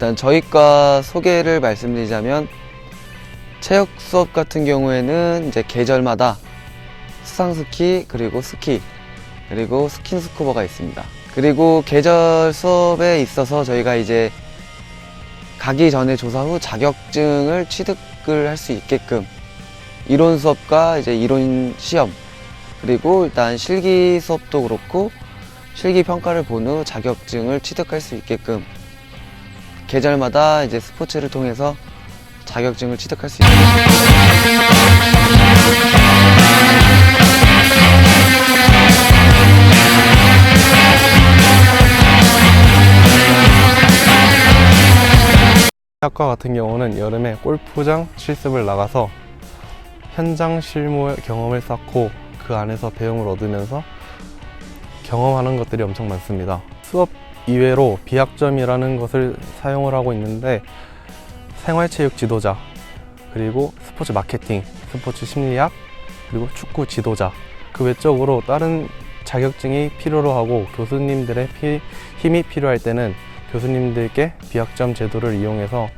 일단 저희과 소개를 말씀드리자면 체육 수업 같은 경우에는 이제 계절마다 수상 스키 그리고 스키 그리고 스킨 스쿠버가 있습니다. 그리고 계절 수업에 있어서 저희가 이제 가기 전에 조사 후 자격증을 취득을 할 수 있게끔 이론 수업과 이제 이론 시험 그리고 일단 실기 수업도 그렇고 실기 평가를 본 후 자격증을 취득할 수 있게끔 계절마다 이제 스포츠를 통해서 자격증을 취득할 수 있습니다. 학과 같은 경우는 여름에 골프장 실습을 나가서 현장 실무 경험을 쌓고 그 안에서 배움을 얻으면서 경험하는 것들이 엄청 많습니다. 수업 이외로 비학점이라는 것을 사용을 하고 있는데 생활체육 지도자, 그리고 스포츠 마케팅, 스포츠 심리학, 그리고 축구 지도자 그 외적으로 다른 자격증이 필요로 하고 교수님들의 피- 힘이 필요할 때는 교수님들께 비학점 제도를 이용해서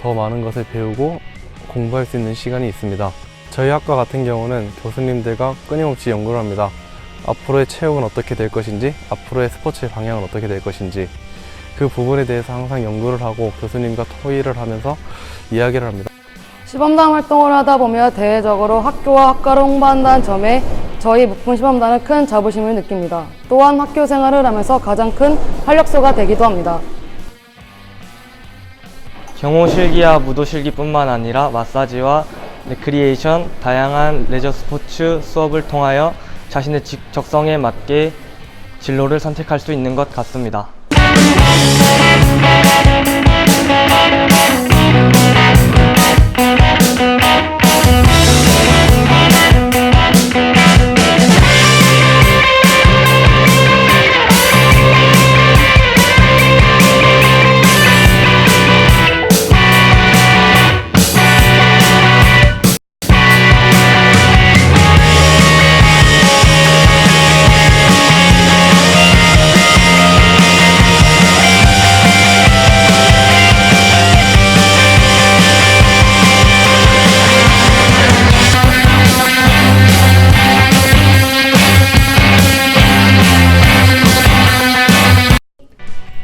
더 많은 것을 배우고 공부할 수 있는 시간이 있습니다. 저희 학과 같은 경우는 교수님들과 끊임없이 연구를 합니다. 앞으로의 체육은 어떻게 될 것인지, 앞으로의 스포츠의 방향은 어떻게 될 것인지, 그 부분에 대해서 항상 연구를 하고 교수님과 토의를 하면서 이야기를 합니다. 시범단 활동을 하다 보면 대외적으로 학교와 학과를 홍보한다는 점에 저희 목품 시범단은 큰 자부심을 느낍니다. 또한 학교 생활을 하면서 가장 큰 활력소가 되기도 합니다. 경호 실기와 무도 실기뿐만 아니라 마사지와 레크리에이션, 다양한 레저 스포츠 수업을 통하여 자신의 직- 적성에 맞게 진로를 선택할 수 있는 것 같습니다.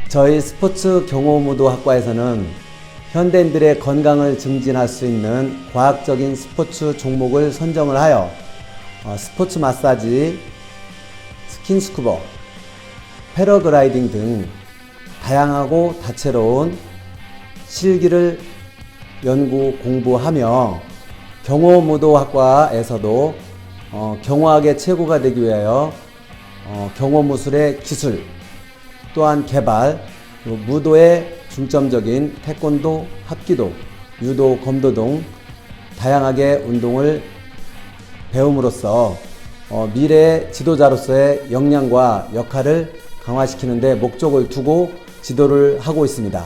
저희 스포츠 경호무도 학과에서는 현대인들의 건강을 증진할 수 있는 과학적인 스포츠 종목을 선정을 하여 어, 스포츠 마사지, 스킨스쿠버, 패러글라이딩 등 다양하고 다채로운 실기를 연구 공부하며 경호무도학과에서도 어, 경호학의 최고가 되기 위하여 어, 경호무술의 기술 또한 개발, 무도의 중점적인 태권도, 합기도, 유도, 검도 등 다양하게 운동을 배움으로써 어, 미래 지도자로서의 역량과 역할을 강화시키는 데 목적을 두고 지도를 하고 있습니다.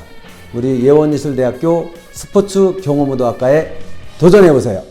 우리 예원예술대학교 스포츠 경호무도학과에 도전해 보세요.